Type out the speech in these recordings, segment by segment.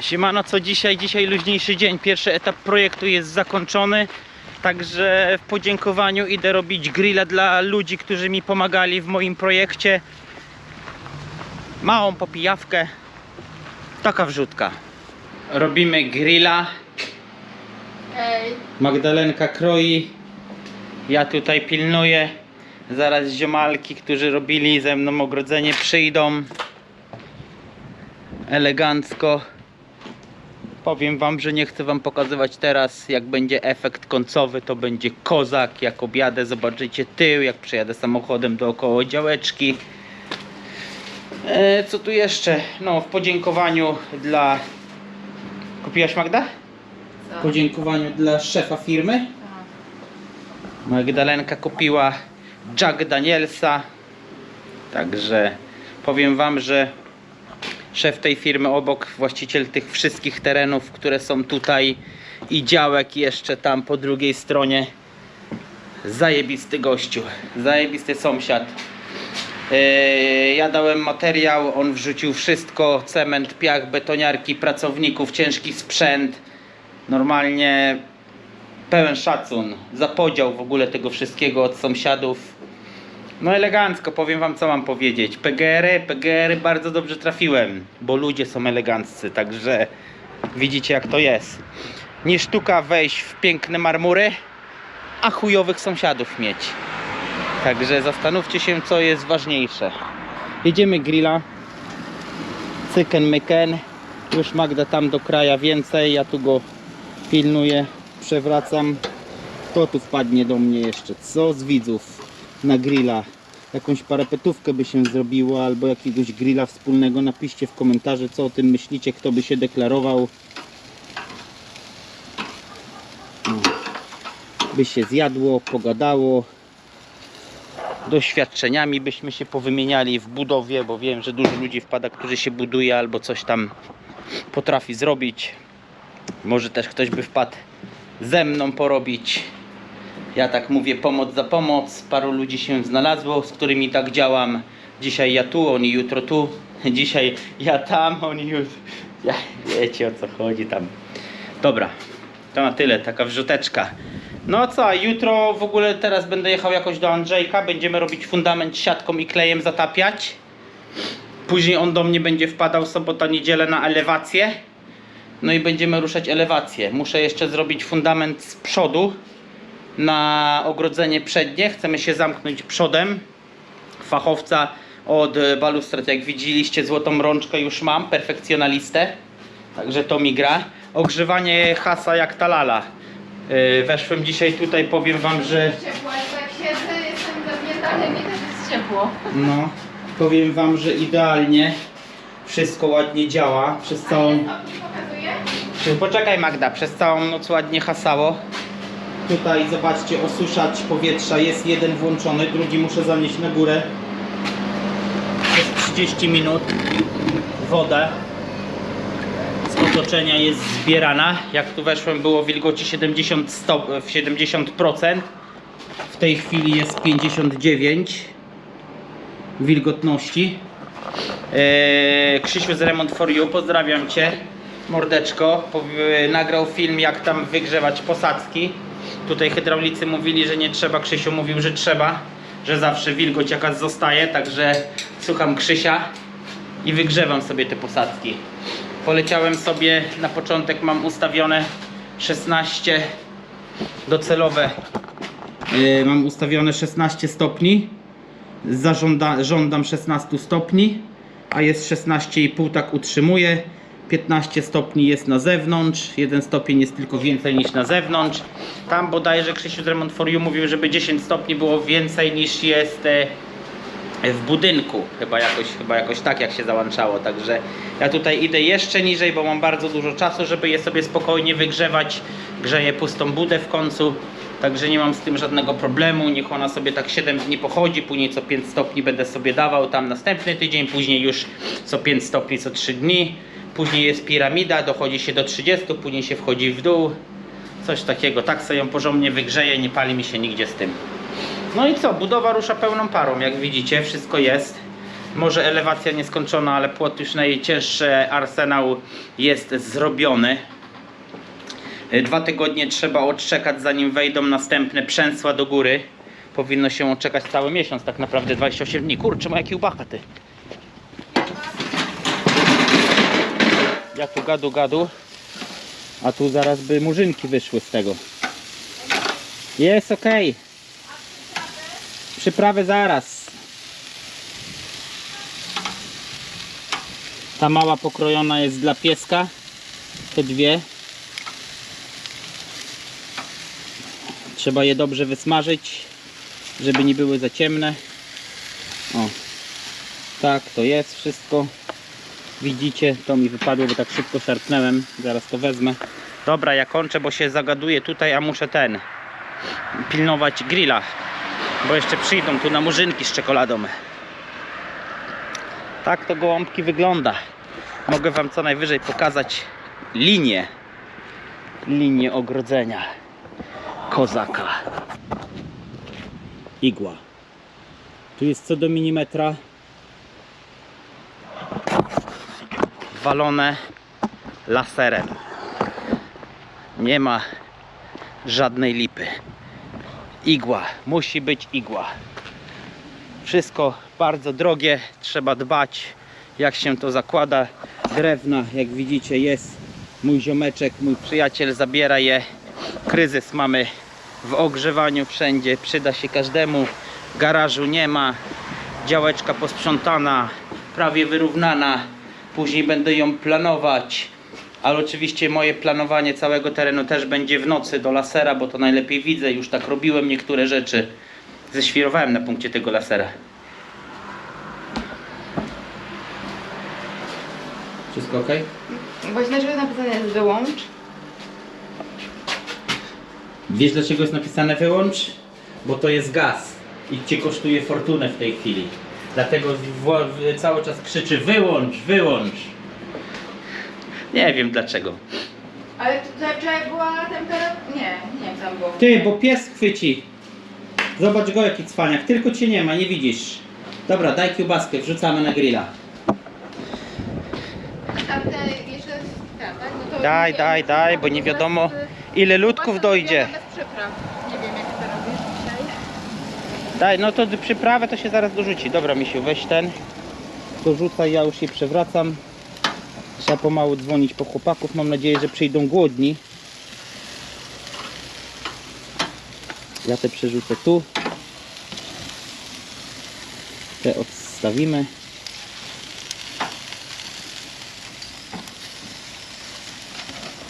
Siemano, co dzisiaj? Dzisiaj luźniejszy dzień. Pierwszy etap projektu jest zakończony. Także w podziękowaniu idę robić grilla dla ludzi, którzy mi pomagali w moim projekcie. Małą popijawkę. Taka wrzutka. Robimy grilla. Magdalenka kroi. Ja tutaj pilnuję. Zaraz ziomalki, którzy robili ze mną ogrodzenie przyjdą. Elegancko. Powiem wam, że nie chcę wam pokazywać teraz jak będzie efekt końcowy, to będzie kozak, jak objadę zobaczycie tył, jak przejadę samochodem dookoła działeczki. E, co tu jeszcze? No w podziękowaniu dla... Kupiłaś Magda? W podziękowaniu dla szefa firmy. Magdalenka kupiła Jack Danielsa. Także powiem wam, że szef tej firmy obok, właściciel tych wszystkich terenów, które są tutaj i działek jeszcze tam po drugiej stronie. Zajebisty gościu, zajebisty sąsiad. Yy, Ja dałem materiał, on wrzucił wszystko, cement, piach, betoniarki, pracowników, ciężki sprzęt. Normalnie pełen szacun za podział w ogóle tego wszystkiego od sąsiadów. No elegancko, powiem wam co mam powiedzieć. PGR-y, PGR-y bardzo dobrze trafiłem, bo ludzie są eleganccy, także widzicie jak to jest. Nie sztuka wejść w piękne marmury, a chujowych sąsiadów mieć. Także zastanówcie się co jest ważniejsze. Jedziemy grilla. Cyken myken. Już Magda tam do kraja więcej, ja tu go pilnuję, przewracam. Kto tu wpadnie do mnie jeszcze? Co z widzów na grilla? Jakąś parapetówkę by się zrobiło, albo jakiegoś grilla wspólnego. Napiszcie w komentarzu, co o tym myślicie, kto by się deklarował. No. By się zjadło, pogadało. Doświadczeniami byśmy się powymieniali w budowie, bo wiem, że dużo ludzi wpada, którzy się buduje albo coś tam potrafi zrobić. Może też ktoś by wpadł ze mną porobić. Ja tak mówię, pomoc za pomoc. Paru ludzi się znalazło, z którymi tak działam. Dzisiaj ja tu, oni jutro tu. Dzisiaj ja tam, oni jutro. Ja, wiecie o co chodzi tam. Dobra, to na tyle, taka wrzuteczka. No co, jutro w ogóle teraz będę jechał jakoś do Andrzejka. Będziemy robić fundament siatką i klejem zatapiać. Później on do mnie będzie wpadał sobota, niedzielę na elewację. No i będziemy ruszać elewację. Muszę jeszcze zrobić fundament z przodu na ogrodzenie przednie. Chcemy się zamknąć przodem. Fachowca od balustrad, jak widzieliście, złotą rączkę już mam, perfekcjonalistę. Także to mi gra. Ogrzewanie hasa jak talala. Yy, Weszłem dzisiaj tutaj, powiem wam, że Ciepło, ale jak siedzę, jestem mi też jest ciepło. no, powiem wam, że idealnie wszystko ładnie działa przez całą Poczekaj Magda, przez całą noc ładnie hasało. Tutaj zobaczcie, osuszać powietrza jest jeden włączony, drugi muszę zanieść na górę. Przez 30 minut woda z otoczenia jest zbierana. Jak tu weszłem było wilgoci 70 stop, w 70%. W tej chwili jest 59 wilgotności. Eee, Krzysiu z Remont for You, pozdrawiam Cię. Mordeczko, nagrał film jak tam wygrzewać posadzki. Tutaj hydraulicy mówili, że nie trzeba, Krzysiu mówił, że trzeba, że zawsze wilgoć jakaś zostaje, także słucham Krzysia i wygrzewam sobie te posadzki. Poleciałem sobie, na początek mam ustawione 16 docelowe. Yy, mam ustawione 16 stopni zażąda, żądam 16 stopni, a jest 16,5 tak utrzymuję. 15 stopni jest na zewnątrz, 1 stopień jest tylko więcej niż na zewnątrz. Tam bodajże Krzysiu z Remont for You mówił, żeby 10 stopni było więcej niż jest e, w budynku. Chyba jakoś, chyba jakoś tak jak się załączało. Także ja tutaj idę jeszcze niżej, bo mam bardzo dużo czasu, żeby je sobie spokojnie wygrzewać. Grzeję pustą budę w końcu. Także nie mam z tym żadnego problemu. Niech ona sobie tak 7 dni pochodzi, później co 5 stopni będę sobie dawał tam następny tydzień, później już co 5 stopni co 3 dni. Później jest piramida, dochodzi się do 30, później się wchodzi w dół. Coś takiego. Tak sobie ją porządnie wygrzeję, nie pali mi się nigdzie z tym. No i co, budowa rusza pełną parą, jak widzicie, wszystko jest. Może elewacja nieskończona, ale płot już najcięższy arsenał jest zrobiony. Y, Dwa tygodnie trzeba odczekać zanim wejdą następne przęsła do góry. Powinno się odczekać cały miesiąc, tak naprawdę 28 dni. Kurczę, ma jaki ubacha ty. Ja tu gadu gadu, a tu zaraz by murzynki wyszły z tego. Jest ok. Przyprawy zaraz. Ta mała pokrojona jest dla pieska. Te dwie. Trzeba je dobrze wysmażyć, żeby nie były za ciemne. O. Tak, to jest wszystko. Widzicie, to mi wypadło, bo tak szybko szarpnąłem. Zaraz to wezmę. Dobra, ja kończę, bo się zagaduję tutaj, a muszę ten pilnować grilla. Bo jeszcze przyjdą tu na murzynki z czekoladą. Tak to gołąbki wygląda. Mogę wam co najwyżej pokazać linię. Linię ogrodzenia. Kozaka. Igła. Tu jest co do milimetra. Walone laserem. Nie ma żadnej lipy. Igła, musi być igła. Wszystko bardzo drogie, trzeba dbać jak się to zakłada. Drewna, jak widzicie, jest mój ziomeczek, mój przyjaciel zabiera je. Kryzys mamy w ogrzewaniu wszędzie, przyda się każdemu. Garażu nie ma, działeczka posprzątana, prawie wyrównana. Później będę ją planować. Ale oczywiście moje planowanie całego terenu też będzie w nocy do lasera, bo to najlepiej widzę. Już tak robiłem niektóre rzeczy. Ześwirowałem na punkcie tego lasera. Wszystko ok? Właśnie dlaczego napisane jest wyłącz? Wiesz dlaczego jest napisane wyłącz? Bo to jest gaz i cię kosztuje fortunę w tej chwili. Dlatego cały czas krzyczy wyłącz, wyłącz. Nie wiem dlaczego. Ale to wczoraj była temperatura... Nie, nie wiem tam było. Ty, bo pies chwyci. Zobacz go jaki cwaniak, tylko cię nie ma, nie widzisz. Dobra, daj kiełbaskę, wrzucamy na grilla. Tam te jeszcze... Tak, tak? No to Daj, nie- daj, daj, bo nie wiadomo ile ludków dojdzie. Bez przypraw. Nie wiem jak to robisz dzisiaj. Daj, no to przyprawę to się zaraz dorzuci. Dobra, misiu, weź ten. Dorzucaj, ja już je przewracam. Trzeba pomału dzwonić po chłopaków. Mam nadzieję, że przyjdą głodni. Ja te przerzucę tu. Te odstawimy.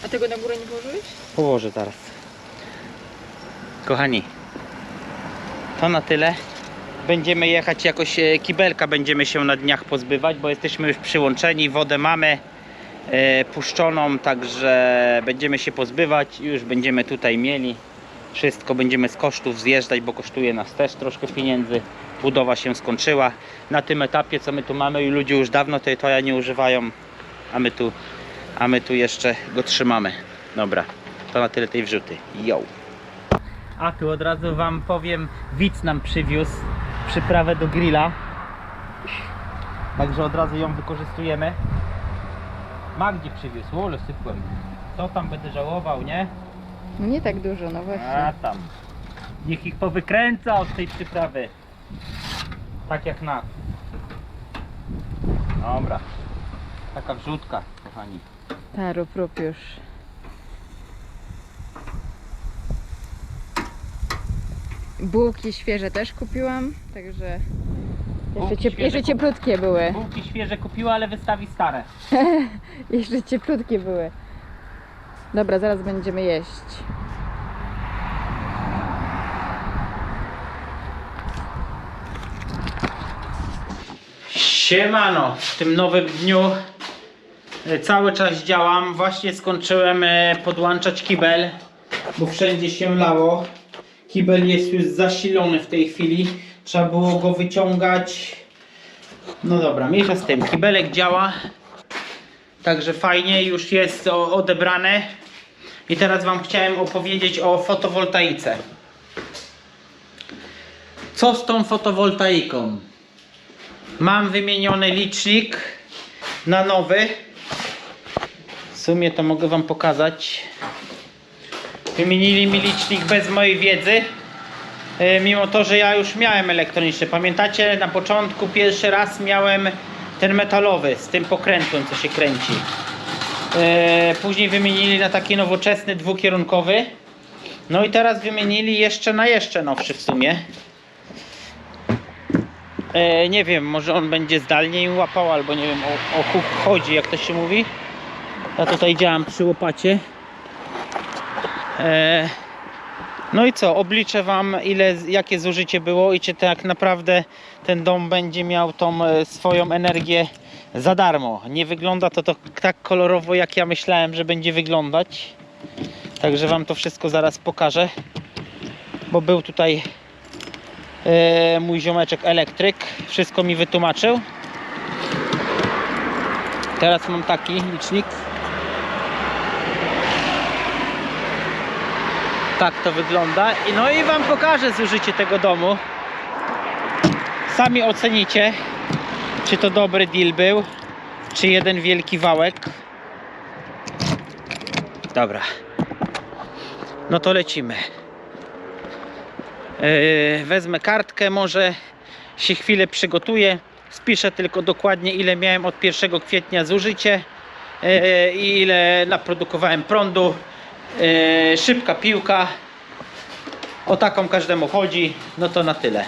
A tego na górę nie położyłeś? Położę zaraz. Kochani, to na tyle. Będziemy jechać jakoś, e, kibelka będziemy się na dniach pozbywać, bo jesteśmy już przyłączeni, wodę mamy e, puszczoną, także będziemy się pozbywać, już będziemy tutaj mieli. Wszystko będziemy z kosztów zjeżdżać, bo kosztuje nas też troszkę pieniędzy. Budowa się skończyła. Na tym etapie, co my tu mamy, i ludzie już dawno tej toja nie używają, a my tu, a my tu jeszcze go trzymamy. Dobra, to na tyle tej wrzuty. Yo! A tu od razu wam powiem, widz nam przywiózł przyprawę do grilla. Także od razu ją wykorzystujemy. Magdzie przywiózł, ole sypłem. Co tam będę żałował, nie? No nie tak dużo, no A tam. Niech ich powykręca od tej przyprawy. Tak jak nas. Dobra. Taka wrzutka, kochani. Tak, rób, rób już. Bułki świeże też kupiłam, także Bułki jeszcze, ciep- świeże jeszcze kup- cieplutkie były. Bułki świeże kupiła, ale wystawi stare. Jeszcze cieplutkie były. Dobra, zaraz będziemy jeść. Siemano, w tym nowym dniu e, cały czas działam. Właśnie skończyłem e, podłączać kibel, bo wszędzie się lało. Kibel jest już zasilony w tej chwili. Trzeba było go wyciągać. No dobra, mniejsza z tym. Kibelek działa. Także fajnie, już jest odebrane. I teraz Wam chciałem opowiedzieć o fotowoltaice. Co z tą fotowoltaiką? Mam wymieniony licznik na nowy. W sumie to mogę Wam pokazać. Wymienili mi licznik bez mojej wiedzy. E, Mimo to, że ja już miałem elektroniczny. Pamiętacie, na początku pierwszy raz miałem ten metalowy z tym pokrętłem, co się kręci. E, Później wymienili na taki nowoczesny, dwukierunkowy. No i teraz wymienili jeszcze na jeszcze nowszy w sumie. E, nie wiem, może on będzie zdalnie im łapał, albo nie wiem o, o huk chodzi, jak to się mówi. Ja tutaj działam przy łopacie. E, no i co, obliczę Wam ile, jakie zużycie było i czy tak naprawdę ten dom będzie miał tą e, swoją energię za darmo. Nie wygląda to, to tak kolorowo jak ja myślałem, że będzie wyglądać. Także Wam to wszystko zaraz pokażę. Bo był tutaj e, mój ziomeczek elektryk. Wszystko mi wytłumaczył. Teraz mam taki licznik. Tak to wygląda. No i Wam pokażę zużycie tego domu. Sami ocenicie, czy to dobry deal był, czy jeden wielki wałek. Dobra. No to lecimy. Yy, wezmę kartkę, może się chwilę przygotuję. Spiszę tylko dokładnie ile miałem od 1 kwietnia zużycie yy, i ile naprodukowałem prądu. Yy, szybka piłka. O taką każdemu chodzi. No to na tyle.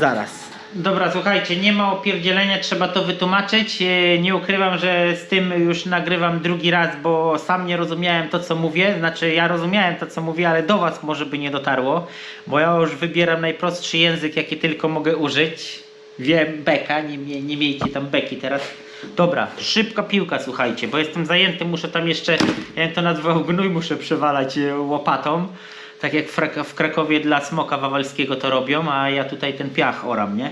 Zaraz. Dobra, słuchajcie, nie ma opierdzielenia, trzeba to wytłumaczyć. Yy, Nie ukrywam, że z tym już nagrywam drugi raz, bo sam nie rozumiałem to, co mówię. Znaczy, ja rozumiałem to, co mówię, ale do Was może by nie dotarło, bo ja już wybieram najprostszy język, jaki tylko mogę użyć. Wiem, beka, nie, nie, nie miejcie tam beki teraz. Dobra, szybka piłka, słuchajcie, bo jestem zajęty, muszę tam jeszcze, ja to nazwał gnój, muszę przewalać e, łopatą. Tak jak w, Krak- w Krakowie dla smoka wawalskiego to robią, a ja tutaj ten piach oram, nie?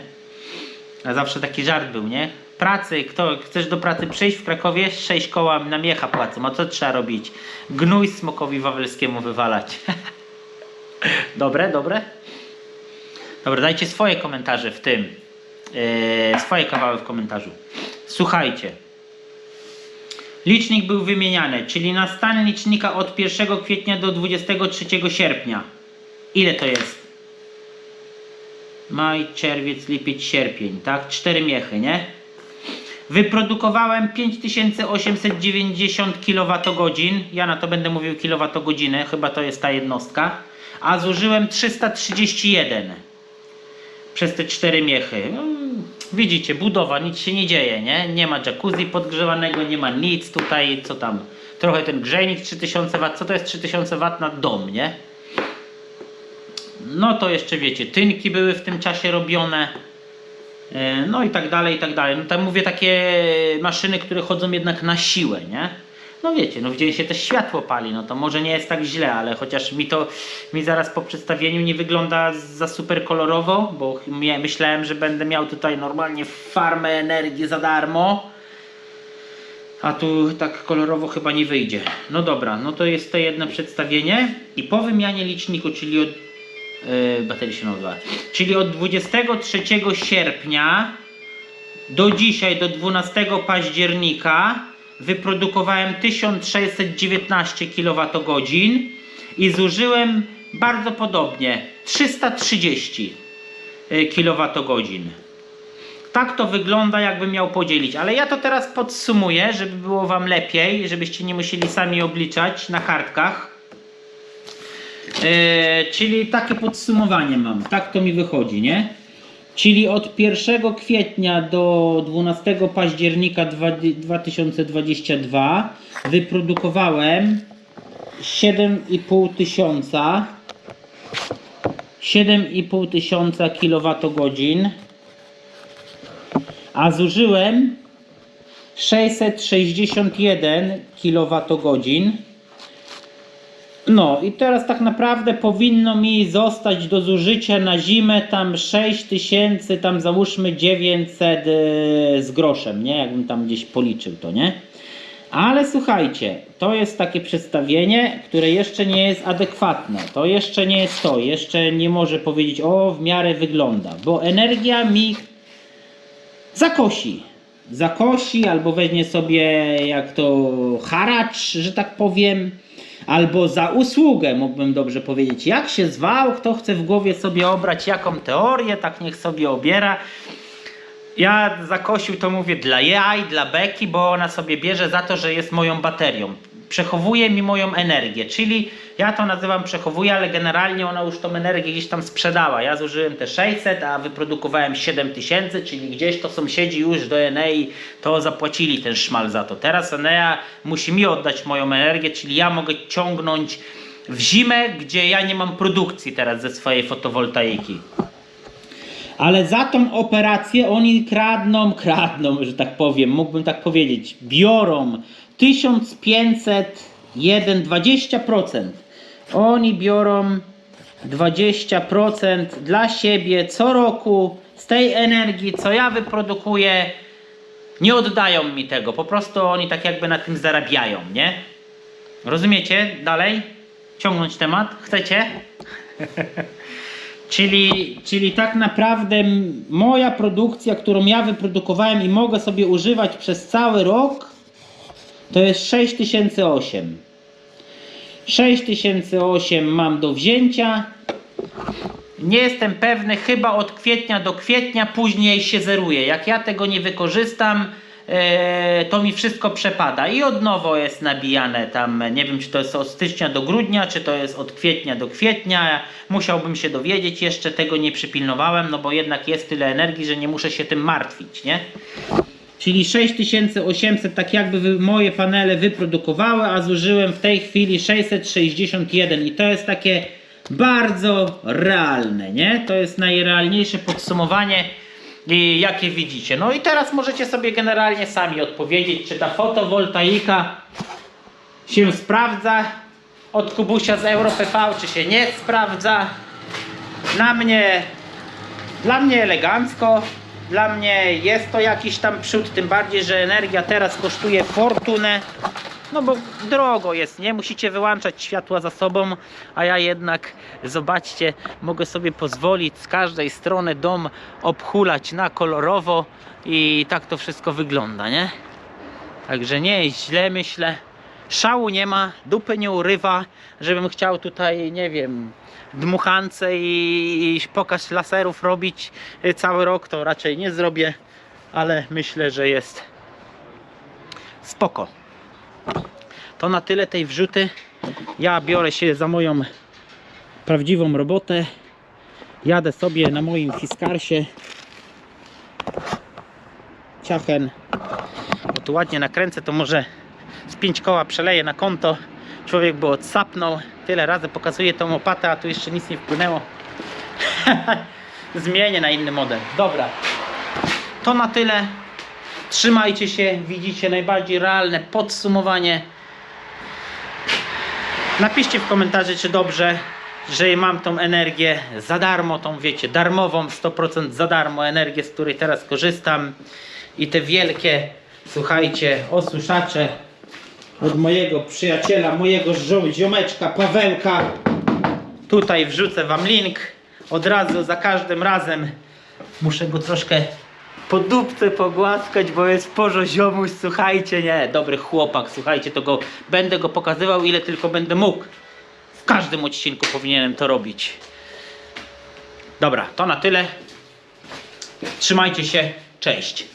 A zawsze taki żart był, nie? Pracy, kto chcesz do pracy przyjść w Krakowie? 6 koła na miecha płacą. A co trzeba robić? Gnój smokowi wawelskiemu wywalać. dobre, dobre? Dobra, dajcie swoje komentarze w tym. Yy, swoje kawały w komentarzu. Słuchajcie. Licznik był wymieniany, czyli na stan licznika od 1 kwietnia do 23 sierpnia. Ile to jest? Maj, czerwiec, lipiec, sierpień, tak? Cztery miechy, nie? Wyprodukowałem 5890 kWh. Ja na to będę mówił kilowatogodziny, chyba to jest ta jednostka. A zużyłem 331 przez te cztery miechy. No, widzicie, budowa, nic się nie dzieje, nie? Nie ma jacuzzi podgrzewanego, nie ma nic tutaj, co tam. Trochę ten grzejnik 3000 W. Co to jest 3000 W na dom, nie? No to jeszcze wiecie, tynki były w tym czasie robione. E, No i tak dalej, i tak dalej. No tam mówię takie maszyny, które chodzą jednak na siłę, nie? No wiecie, no w dzień się też światło pali, no to może nie jest tak źle, ale chociaż mi to, mi zaraz po przedstawieniu nie wygląda za super kolorowo, bo myślałem, że będę miał tutaj normalnie farmę energii za darmo. A tu tak kolorowo chyba nie wyjdzie. No dobra, no to jest to jedno przedstawienie. I po wymianie liczniku, czyli od Yy, baterii się naładowała. Czyli od 23 sierpnia do dzisiaj, do 12 października wyprodukowałem 1619 kWh i zużyłem bardzo podobnie 330 kWh. Tak to wygląda, jakbym miał podzielić, ale ja to teraz podsumuję, żeby było Wam lepiej, żebyście nie musieli sami obliczać na kartkach. E, czyli takie podsumowanie mam. Tak to mi wychodzi, nie? Czyli od 1 kwietnia do 12 października dwa- 2022 wyprodukowałem 7,5 tysiąca 7,5 tysiąca kilowatogodzin a zużyłem 661 kilowatogodzin no i teraz tak naprawdę powinno mi zostać do zużycia na zimę tam 6000, tam załóżmy 900 yy, z groszem, nie? Jakbym tam gdzieś policzył to, nie? Ale słuchajcie, to jest takie przedstawienie, które jeszcze nie jest adekwatne. To jeszcze nie jest to, jeszcze nie może powiedzieć, o w miarę wygląda, bo energia mi zakosi. Zakosi albo weźmie sobie jak to haracz, że tak powiem, albo za usługę, mógłbym dobrze powiedzieć. Jak się zwał, kto chce w głowie sobie obrać jaką teorię, tak niech sobie obiera. Ja zakosił to mówię dla jaj, dla beki, bo ona sobie bierze za to, że jest moją baterią. Przechowuje mi moją energię, czyli ja to nazywam przechowuje, ale generalnie ona już tą energię gdzieś tam sprzedała. Ja zużyłem te 600, a wyprodukowałem 7000, czyli gdzieś to sąsiedzi już do Enei to zapłacili ten szmal za to. Teraz Enea musi mi oddać moją energię, czyli ja mogę ciągnąć w zimę, gdzie ja nie mam produkcji teraz ze swojej fotowoltaiki. Ale za tą operację oni kradną, kradną, że tak powiem, mógłbym tak powiedzieć, biorą 1501, 20%. Oni biorą 20% dla siebie co roku z tej energii, co ja wyprodukuję. Nie oddają mi tego, po prostu oni tak jakby na tym zarabiają, nie? Rozumiecie? Dalej? Ciągnąć temat? Chcecie? Czyli, czyli tak naprawdę moja produkcja, którą ja wyprodukowałem i mogę sobie używać przez cały rok, to jest 6008. 6008 mam do wzięcia. Nie jestem pewny, chyba od kwietnia do kwietnia, później się zeruje. Jak ja tego nie wykorzystam, to mi wszystko przepada i od nowo jest nabijane tam, nie wiem czy to jest od stycznia do grudnia, czy to jest od kwietnia do kwietnia. Musiałbym się dowiedzieć, jeszcze tego nie przypilnowałem, no bo jednak jest tyle energii, że nie muszę się tym martwić, nie? Czyli 6800 tak jakby moje panele wyprodukowały, a zużyłem w tej chwili 661 i to jest takie bardzo realne, nie? To jest najrealniejsze podsumowanie jakie widzicie. No i teraz możecie sobie generalnie sami odpowiedzieć, czy ta fotowoltaika się sprawdza od Kubusia z EuroPV, czy się nie sprawdza. Na mnie dla mnie elegancko. Dla mnie jest to jakiś tam przód, tym bardziej, że energia teraz kosztuje fortunę. No bo drogo jest, nie? Musicie wyłączać światła za sobą, a ja jednak, zobaczcie, mogę sobie pozwolić z każdej strony dom obhulać na kolorowo i tak to wszystko wygląda, nie? Także nie jest źle, myślę. Szału nie ma, dupy nie urywa, żebym chciał tutaj, nie wiem, dmuchance i, i pokaz laserów robić y, cały rok, to raczej nie zrobię, ale myślę, że jest spoko. To na tyle tej wrzuty. Ja biorę się za moją prawdziwą robotę. Jadę sobie na moim Fiskarsie. Ciachen. Bo tu ładnie nakręcę, to może z pięć koła przeleję na konto. Człowiek by odsapnął. Tyle razy pokazuję tą opatę, a tu jeszcze nic nie wpłynęło. Zmienię na inny model. Dobra. To na tyle. Trzymajcie się. Widzicie najbardziej realne podsumowanie. Napiszcie w komentarzu, czy dobrze, że mam tą energię za darmo, tą wiecie, darmową, 100% za darmo energię, z której teraz korzystam. I te wielkie, słuchajcie, osuszacze od mojego przyjaciela, mojego ziomeczka Pawełka. Tutaj wrzucę wam link. Od razu, za każdym razem muszę go troszkę po dupce pogłaskać, bo jest porzo ziomuś, słuchajcie, nie, dobry chłopak, słuchajcie, to go, będę go pokazywał ile tylko będę mógł. W każdym odcinku powinienem to robić. Dobra, to na tyle. Trzymajcie się, cześć.